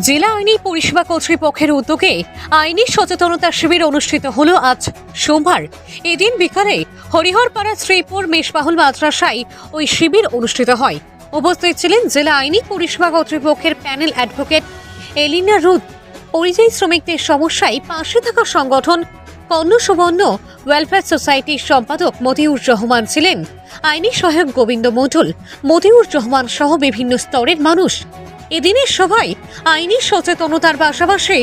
জেলা আইনি পরিষেবা কর্তৃপক্ষের উদ্যোগে আইনি সচেতনতা শিবির অনুষ্ঠিত হল আজ সোমবার। এদিন বিকালে হরিহরপাড়া শ্রীপুর মেষবাহুল মাদ্রাসায় ওই শিবির অনুষ্ঠিত হয়। উপস্থিত ছিলেন জেলা আইনি পরিষেবা কর্তৃপক্ষের প্যানেল অ্যাডভোকেট এলিনা রুদ। পরিযায়ী শ্রমিকদের সমস্যায় পাশে থাকা সংগঠন কর্ণ সুবর্ণ ওয়েলফেয়ার সোসাইটির সম্পাদক মতিউর রহমান ছিলেন। আইনি সহায়ক গোবিন্দ মণ্ডল, মতিউর রহমান সহ বিভিন্ন স্তরের মানুষ। এদিনের সভায় আইনি সচেতনতার পাশাপাশি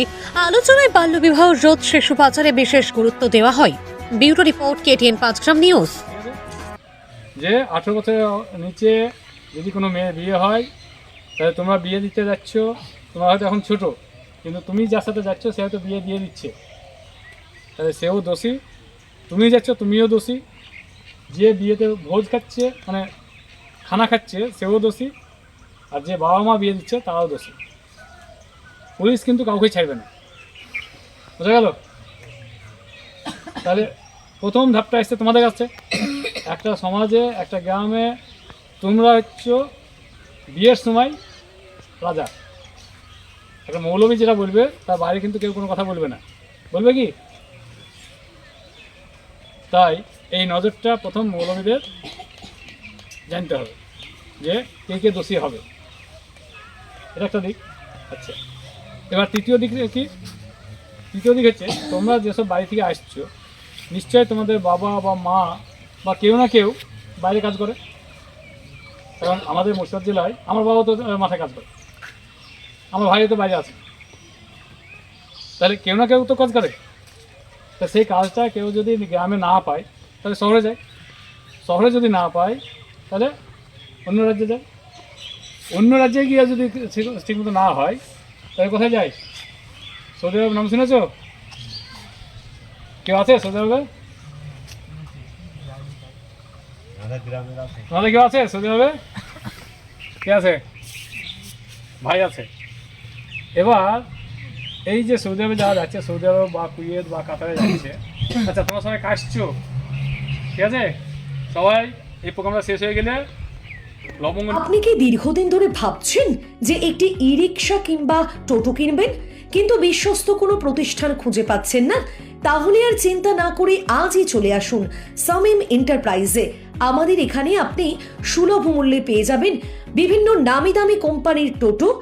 আলোচনায় বাল্যবিবাহ রোধ শিশু পাচারে বিশেষ গুরুত্ব দেওয়া হয়। Bureau report, KTN Panchgram news. যে আঠেরো বছরের নিচে যদি কোনো মেয়ে বিয়ে হয়, তাহলে তোমরা বিয়ে দিতে যাচ্ছ, তোমরা হয়তো এখন ছোট, কিন্তু তুমি যার সাথে যাচ্ছ, সে হয়তো বিয়ে দিয়ে দিচ্ছে। তাহলে সেও দোষী, তুমি যাচ্ছ, তুমিও দোষী। যে বিয়েতে ভোজ খাচ্ছে মানে খানা খাচ্ছে, সেও দোষী। আর যে বাবা মা বিয়ে দিচ্ছে, তারাও দোষী পুলিশ কিন্তু কাউকে ছাড়বে না। বোঝা গেল? তাহলে প্রথম ধাপটা এসছে তোমাদের কাছে। একটা সমাজে, একটা গ্রামে তোমরা হচ্ছ বিয়ের সময় রাজা। একটা মৌলবী যেটা বলবে, তার বাইরে কিন্তু কেউ কোনো কথা বলবে না। বলবে কি? তাই এই নজরটা প্রথম মৌলবীদের জানতে হবে যে কে কে দোষী হবে। একটা দিক। আচ্ছা। এবার তৃতীয় দিক কি? তৃতীয় দিক হচ্ছে, তোমরা যেসব বাড়ি থেকে আসছো, নিশ্চয়ই তোমাদের বাবা বা মা বা কেউ না কেউ বাইরে কাজ করে। কারণ আমাদের মুর্শিদাবাদ জেলায় আমার বাবা তো মাথায় কাজ করে। আমার ভাই তো বাইরে আছে। তাহলে কেউ না কেউ তো কাজ করে। তা সেই কাজটা কেউ যদি গ্রামে না পায়, তাহলে শহরে যায়। শহরে যদি না পায়, তাহলে অন্য রাজ্যে যায়। অন্য রাজ্যে গিয়ে যদি ঠিক- ঠিকমতো না হয় তাহলে কোথায় যায় সৌদি আরব নাম শুনেছ? কেউ আছে সৌদি আরবে? তোমাদের কেউ আছে সৌদি আরবে? কে আছে? ভাই আছে। এবার এই যে সৌদি আরবে যারা যাচ্ছে সৌদি আরব বা কুয়েত বা কাতারে যাচ্ছে আচ্ছা তোমরা সবাই কাশছো ঠিক আছে? সবাই এই প্রোগ্রামটা শেষ হয়ে গেলে লবঙ্গ আপনি কি দীর্ঘদিন ধরে ভাবছেন যে একটি ই রিক্সা কিংবা টোটো কিনবেন? কিন্তু বিশ্বস্ত কোনো প্রতিষ্ঠান খুঁজে পাচ্ছেন না? তাহলে আর চিন্তা না করে আজই চলে আসুন সামিম এন্টারপ্রাইজে। আমাদের এখানে আপনি সুলভ মূল্যে পেয়ে যাবেন বিভিন্ন নামি দামি কোম্পানির toto